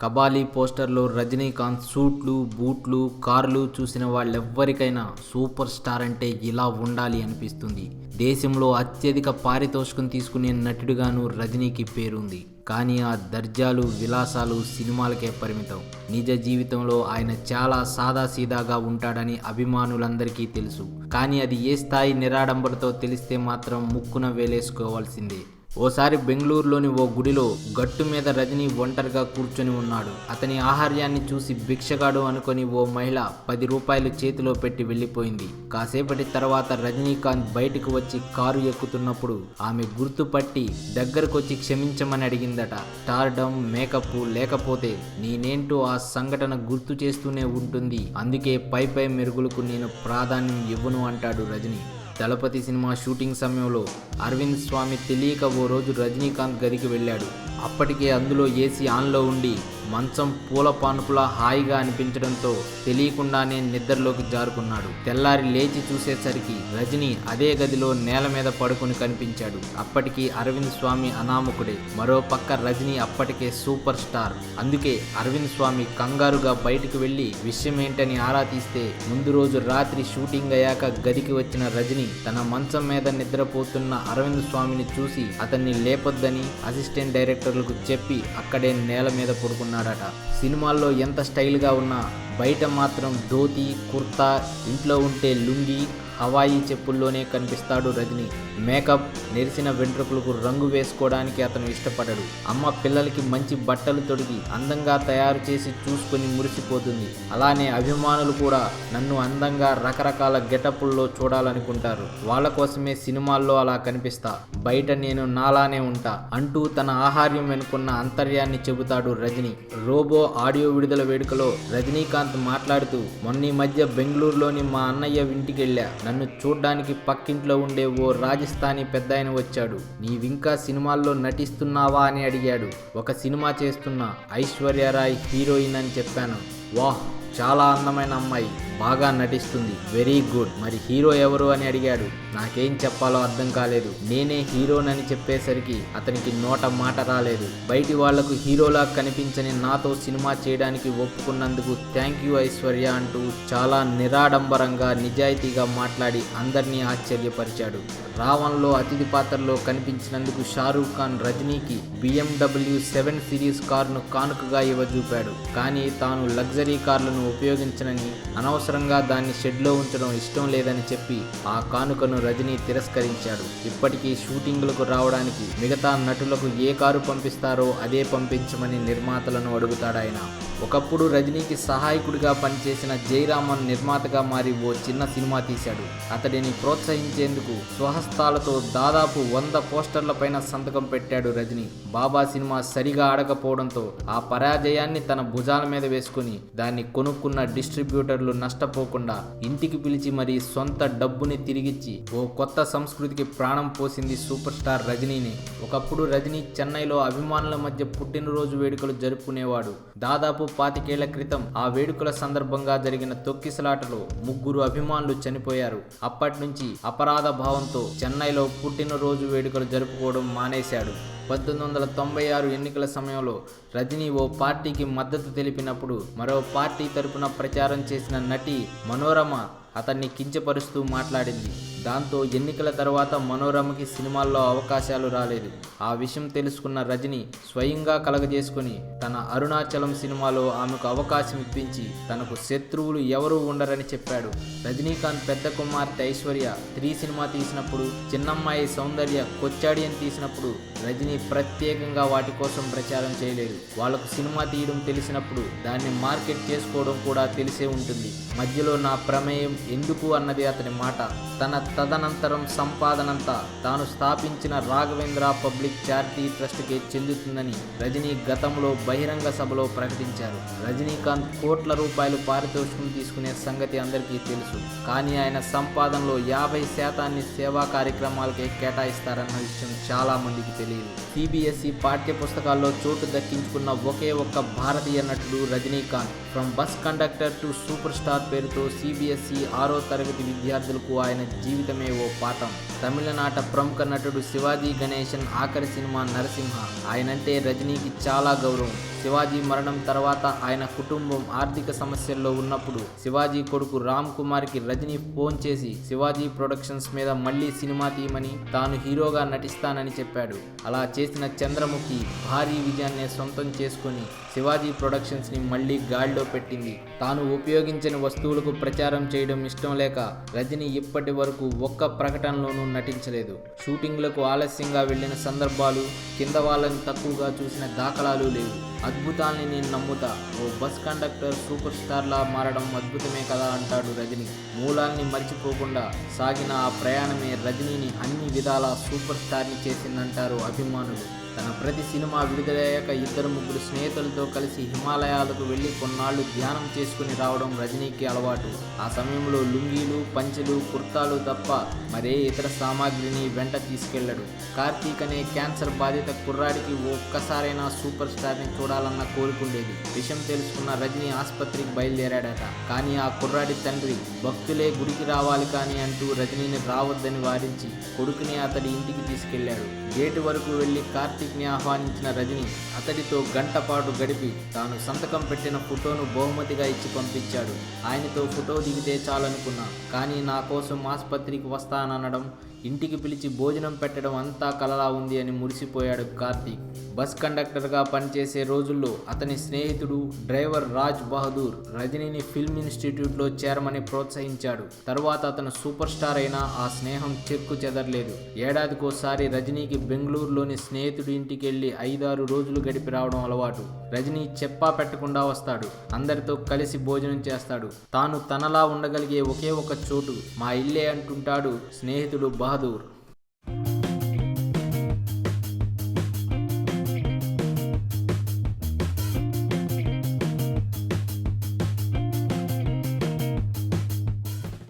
కబాలీ పోస్టర్లో రజనీకాంత్ సూట్లు బూట్లు కార్లు చూసిన వాళ్ళెవ్వరికైనా సూపర్ స్టార్ అంటే ఇలా ఉండాలి అనిపిస్తుంది. దేశంలో అత్యధిక పారితోషికం తీసుకునే నటుడిగాను రజనీకి పేరుంది. కానీ ఆ దర్జాలు విలాసాలు సినిమాలకే పరిమితం. నిజ జీవితంలో ఆయన చాలా సాదాసీదాగా ఉంటాడని అభిమానులందరికీ తెలుసు. కానీ అది ఏ స్థాయి నిరాడంబరతో తెలిస్తే మాత్రం ముక్కున వేలేసుకోవాల్సిందే. ఓసారి బెంగళూరులోని ఓ గుడిలో గట్టు మీద రజనీ ఒంటరిగా కూర్చొని ఉన్నాడు. అతని ఆహార్యాన్ని చూసి భిక్షగాడు అనుకొని ఓ మహిళ పది రూపాయలు చేతిలో పెట్టి వెళ్ళిపోయింది. కాసేపటి తర్వాత రజనీకాంత్ బయటకు వచ్చి కారు ఎక్కుతున్నప్పుడు ఆమె గుర్తుపట్టి దగ్గరకొచ్చి క్షమించమని అడిగిందట. టార్డమ్ మేకప్ లేకపోతే నేనేంటో ఆ సంఘటన గుర్తు చేస్తూనే ఉంటుంది. అందుకే పై పై మెరుగులకు నేను ప్రాధాన్యం ఇవ్వను అంటాడు రజనీ. దళపతి సినిమా షూటింగ్ సమయంలో అరవింద్ స్వామి తెలియక ఓ రోజు రజనీకాంత్ గదికి వెళ్ళాడు. అప్పటికే అందులో ఏసీ ఆన్లో ఉండి మంచం పూల పానుపులా హాయిగా అనిపించడంతో తెలియకుండానే నిద్రలోకి జారుకున్నాడు. తెల్లారి లేచి చూసేసరికి రజని అదే గదిలో నేల మీద పడుకుని కనిపించాడు. అప్పటికి అరవింద్ స్వామి అనామకుడే. మరో పక్క రజని అప్పటికే సూపర్ స్టార్. అందుకే అరవింద్ స్వామి కంగారుగా బయటికి వెళ్ళి విషయం ఏంటని ఆరా తీస్తే ముందు రోజు రాత్రి షూటింగ్ అయ్యాక గదికి వచ్చిన రజని తన మంచం మీద నిద్రపోతున్న అరవింద్ స్వామిని చూసి అతన్ని లేపొద్దని అసిస్టెంట్ డైరెక్టర్లకు చెప్పి అక్కడే నేల మీద పడుకున్నాడు. చేస్తున్నాడట. సినిమాల్లో ఎంత స్టైల్గా ఉన్నా బయట మాత్రం ధోతి కుర్తా ఇంట్లో ఉంటే లుంగి హవాయి చెప్పుల్లోనే కనిపిస్తాడు రజనీ. మేకప్ నెరిసిన వెంట్రుకలకు రంగు వేసుకోవడానికి అతను ఇష్టపడడు. అమ్మ పిల్లలకి మంచి బట్టలు తొడిగి అందంగా తయారు చేసి చూసుకొని మురిసిపోతుంది. అలానే అభిమానులు కూడా నన్ను అందంగా రకరకాల గెటప్పుల్లో చూడాలనుకుంటారు. వాళ్ళ కోసమే సినిమాల్లో అలా కనిపిస్తా. బయట నేను నాలానే ఉంటా అంటూ తన ఆహార్యం వెనుకున్న అంతర్యాన్ని చెబుతాడు రజనీ. రోబో ఆడియో విడుదల వేడుకలో రజనీకాంత్ మాట్లాడుతూ మొన్న ఈ మధ్య బెంగళూరులోని మా అన్నయ్య ఇంటికి వెళ్ళా నన్ను చూడ్డానికి పక్కింట్లో ఉండే ఓ రాజస్థానీ పెద్దాయన వచ్చాడు. నీవింకా సినిమాల్లో నటిస్తున్నావా? అని అడిగాడు. ఒక సినిమా చేస్తున్నా. ఐశ్వర్యరాయ్ హీరోయిన్ అని చెప్పాను. వాహ్ చాలా అందమైన అమ్మాయి. బాగా నటిస్తుంది. Very good. మరి హీరో ఎవరు అని అడిగాడు. నాకేం చెప్పాలో అర్థం కాలేదు. నేనే హీరోనని చెప్పేసరికి అతనికి నోట మాట రాలేదు. బయటి వాళ్ళకు హీరోలా కనిపించని నాతో సినిమా చేయడానికి ఒప్పుకున్నందుకు థ్యాంక్ యూ ఐశ్వర్య అంటూ చాలా నిరాడంబరంగా నిజాయితీగా మాట్లాడి అందరినీ ఆశ్చర్యపరిచాడు. రావణ్లో అతిథి పాత్రలో కనిపించినందుకు షారూఖ్ ఖాన్ రజనీకి బిఎండబ్ల్యూ సెవెన్ సిరీస్ కారును కానుకగా ఇవ్వజూపాడు. కానీ తాను లగ్జరీ కార్లను ఉపయోగించనని అనవసరంగా దాన్ని షెడ్లో ఉంచడం ఇష్టం లేదని చెప్పి ఆ కానుకను రజనీ తిరస్కరించాడు. ఇప్పటికీ షూటింగులకు రావడానికి మిగతా నటులకు ఏ కారు పంపిస్తారో అదే పంపించమని నిర్మాతలను అడుగుతాడాయన ఒకప్పుడు రజనీకి సహాయకుడిగా పనిచేసిన జయరామన్ నిర్మాతగా మారి ఓ చిన్న సినిమా తీశాడు. అతడిని ప్రోత్సహించేందుకు స్వహస్తాలతో దాదాపు వంద పోస్టర్ల పైన సంతకం పెట్టాడు రజనీ. బాబా సినిమా సరిగా ఆడకపోవడంతో ఆ పరాజయాన్ని తన భుజాల మీద వేసుకుని దాన్ని కొనుక్కున్న డిస్ట్రిబ్యూటర్లు నష్టపోకుండా ఇంటికి పిలిచి మరీ సొంత డబ్బుని తిరిగిచ్చి ఓ కొత్త సంస్కృతికి ప్రాణం పోసింది సూపర్ స్టార్ రజనీని. ఒకప్పుడు రజనీ చెన్నైలో అభిమానుల మధ్య పుట్టినరోజు వేడుకలు జరుపుకునేవాడు. దాదాపు పాతికేళ్ళ క్రితం ఆ వేడుకల సందర్భంగా జరిగిన తొక్కిసలాటలో ముగ్గురు అభిమానులు చనిపోయారు. అప్పటి నుంచి అపరాధ భావంతో చెన్నైలో పుట్టినరోజు వేడుకలు జరుపుకోవడం మానేశాడు. పంతొమ్మిది వందల తొంభై ఆరు ఎన్నికల సమయంలో రజనీ ఓ పార్టీకి మద్దతు తెలిపినప్పుడు మరో పార్టీ తరపున ప్రచారం చేసిన నటి మనోరమ అతన్ని కించపరుస్తూ మాట్లాడింది. దాంతో ఎన్నికల తర్వాత మనోరమకి సినిమాల్లో అవకాశాలు రాలేదు. ఆ విషయం తెలుసుకున్న రజని స్వయంగా కలగజేసుకుని తన అరుణాచలం సినిమాలో ఆమెకు అవకాశం ఇప్పించి తనకు శత్రువులు ఎవరూ ఉండరని చెప్పాడు. రజనీకాంత్ పెద్ద కుమార్తె ఐశ్వర్య త్రీ సినిమా తీసినప్పుడు చిన్నమ్మాయి సౌందర్య కొచ్చాడియన్ తీసినప్పుడు రజనీ ప్రత్యేకంగా వాటి కోసం ప్రచారం చేయలేదు. వాళ్ళకు సినిమా తీయడం తెలిసినప్పుడు దాన్ని మార్కెట్ చేసుకోవడం కూడా తెలిసే ఉంటుంది. మధ్యలో నా ప్రమేయం ఎందుకు అన్నది అతని మాట. తన తదనంతరం సంపాదనంతా తాను స్థాపించిన రాఘవేంద్ర పబ్లిక్ చారిటీ ట్రస్ట్కి చెందుతుందని రజనీ గతంలో బహిరంగ సభలో ప్రకటించారు. రజనీకాంత్ కోట్ల రూపాయలు పారితోషికం తీసుకునే సంగతి అందరికీ తెలుసు. కానీ ఆయన సంపాదనలో యాభై శాతాన్ని సేవా కార్యక్రమాలకే కేటాయిస్తారన్న విషయం చాలా మందికి తెలియదు. సిబిఎస్ఈ పాఠ్య పుస్తకాల్లో చోటు దక్కించుకున్న ఒకే ఒక్క భారతీయ నటుడు Rajinikanth. From bus conductor to super star పేరుతో సిబిఎస్ఈ ఆరో తరగతి విద్యార్థులకు ఆయన జీవితం జీవితమే ఓ పాఠం. తమిళనాట ప్రముఖ నటుడు శివాజీ గణేశన్ ఆఖరి సినిమా నరసింహ. ఆయనంటే రజనీకి చాలా గౌరవం. శివాజీ మరణం తర్వాత ఆయన కుటుంబం ఆర్థిక సమస్యల్లో ఉన్నప్పుడు శివాజీ కొడుకు రామ్ కుమార్కి రజనీ ఫోన్ చేసి శివాజీ ప్రొడక్షన్స్ మీద మళ్ళీ సినిమా తీయమని తాను హీరోగా నటిస్తానని చెప్పాడు. అలా చేసిన చంద్రముఖి భారీ విజయాన్ని సొంతం చేసుకొని శివాజీ ప్రొడక్షన్స్ని మళ్ళీ గాడిలో పెట్టింది. తాను ఉపయోగించిన వస్తువులకు ప్రచారం చేయడం ఇష్టం లేక రజనీ ఇప్పటి వరకు ఒక్క ప్రకటనలోనూ నటించలేదు. షూటింగ్లకు ఆలస్యంగా వెళ్ళిన సందర్భాలు కింద వాళ్ళని తక్కువగా చూసిన దాఖలాలు లేవు. అద్భుతాల్ని నేను నమ్ముతా. ఓ బస్ కండక్టర్ సూపర్ స్టార్లా మారడం అద్భుతమే కదా అంటాడు రజనీ. మూలాల్ని మర్చిపోకుండా సాగిన ఆ ప్రయాణమే రజనీని అన్ని విధాలా సూపర్ స్టార్ని చేసిందంటారు అభిమానులు. తన ప్రతి సినిమా విడుదలయ్యాక ఇద్దరు ముగ్గురు స్నేహితులతో కలిసి హిమాలయాలకు వెళ్ళి కొన్నాళ్ళు ధ్యానం చేసుకుని రావడం రజనీకి అలవాటు. ఆ సమయంలో లుంగీలు పంచెలు కుర్తాలు తప్ప మరే ఇతర సామాగ్రిని వెంట తీసుకెళ్ళడు. కార్తీక్ అనే క్యాన్సర్ బాధిత కుర్రాడికి ఒక్కసారైనా సూపర్ స్టార్ని చూడాలన్న కోరుకుండేది. విషయం తెలుసుకున్న రజనీ ఆసుపత్రికి బయలుదేరాడట. కానీ ఆ కుర్రాడి తండ్రి భక్తులే గుడికి రావాలి కానీ అంటూ రజనీని రావద్దని వారించి కొడుకుని అతడి ఇంటికి తీసుకెళ్ళాడు. గేటు వరకు వెళ్ళి కార్తీక్ని ఆహ్వానించిన రజని అతడితో గంట పాటు గడిపి తాను సంతకం పెట్టిన ఫోటోను బహుమతిగా ఇచ్చి పంపించాడు. ఆయనతో ఫోటో దిగితే చాలనుకున్నా కానీ నా కోసం ఆసుపత్రికి వస్తాననడం ఇంటికి పిలిచి భోజనం పెట్టడం అంతా కలలా ఉంది అని మురిసిపోయాడు కార్తీక్. బస్ కండక్టర్గా పనిచేసే రోజుల్లో అతని స్నేహితుడు డ్రైవర్ రాజ్ బహదూర్ రజనీని ఫిల్మ్ ఇన్స్టిట్యూట్లో చేరమని ప్రోత్సహించాడు. తర్వాత అతను సూపర్ స్టార్ అయినా ఆ స్నేహం చెక్కు చెదరలేదు. ఏడాదికోసారి రజనీకి బెంగళూరులోని స్నేహితుడి ఇంటికి వెళ్ళి ఐదారు రోజులు గడిపి రావడం అలవాటు. రజనీ చెప్పా పెట్టకుండా వస్తాడు. అందరితో కలిసి భోజనం చేస్తాడు. తాను తనలా ఉండగలిగే ఒకే ఒక చోటు మా ఇల్లే అంటుంటాడు స్నేహితుడు బహదూర్. حضور